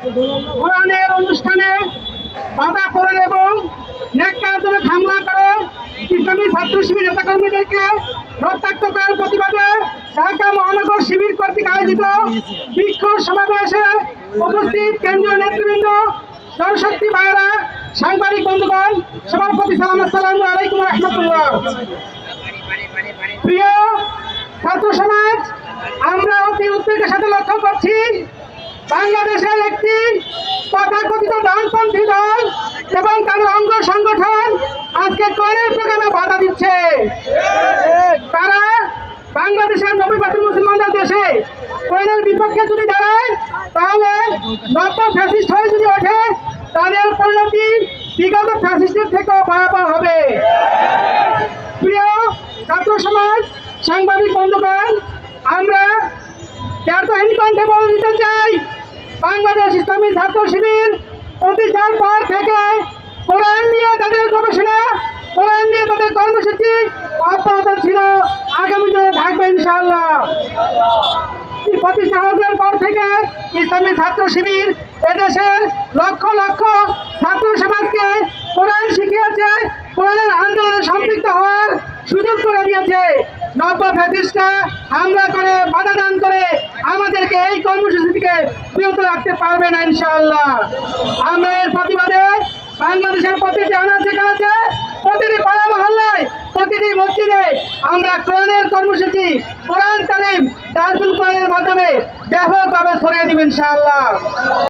কোরআনের অনুষ্ঠানে বাধা করেন এবং নেককার জন্য হামলা করে ইসলামী ছাত্র শিবির নেতাকর্মীদেরকে রক্তাক্ত করার প্রতিবাদে ঢাকা মহানগর শিবির কর্তৃক আয়োজিত বিক্ষোভ সমাবেশে উপস্থিত কেন্দ্রীয় নেতৃবৃন্দ জনশক্তি ভাইয়েরা, সাংবাদিক বন্ধুগণ সবার প্রতি সালাম আসসালামু আলাইকুম রহমতুল্লাহ। প্রিয় ছাত্র সমাজ বাংলাদেশের একটি তথাকথিত ডানপন্থী দল এবং তাদের অঙ্গ সংগঠন আজকে করের প্রোগ্রামে বাধা দিচ্ছে। তারা বাংলাদেশের নবীবাদী মুসলমানদের দেশে কোয়েলের বিপক্ষে যদি দাঁড়ায়, তাহলে নব্য ফ্যাসিস্ট হয়ে যদি ওঠে, তাদের পরিণতি বিগত ফ্যাসিস্টের থেকেও ভয়াবহ হবে। প্রিয় ছাত্র সমাজ, সাংবাদিক বন্ধুগণ, আমরা ত্যাগহীন কণ্ঠে বলে দিতে চাই বাংলাদেশ ইসলামী ছাত্র শিবির প্রতিষ্ঠার পর থেকে কোরআন নিয়ে তাদের গবেষণা, কোরআন নিয়ে তাদের কর্মসূচি অব্যাহত ছিল। আগামী দিনে থাকবে ইনশাআল্লাহ। এই প্রতিষ্ঠা হওয়ার পর থেকে ইসলামী ছাত্র শিবির এদেশের লক্ষ লক্ষ ছাত্র সমাজকে কোরআন শিখিয়েছে, কোরআনের আন্দোলনে সম্পৃক্ত হওয়ার সুযোগ করে দিয়েছে। নব্য ফ্যাসিস্টরা হামলা করে, বাধা দান করে আমাদেরকে এই কর্মসূচি থেকে বিরত রাখতে পারবে না ইনশাআল্লাহ। আমরা এর প্রতিবাদে বাংলাদেশের প্রতিটি আনাচে আছে, প্রতিটি পাড়া মহল্লায়, প্রতিটি মসজিদে আমরা কোরআনের কর্মসূচি, কোরআন তালিম তাজুল কোরআনের মাধ্যমে ব্যাপকভাবে ছড়িয়ে দিব ইনশাআল্লাহ।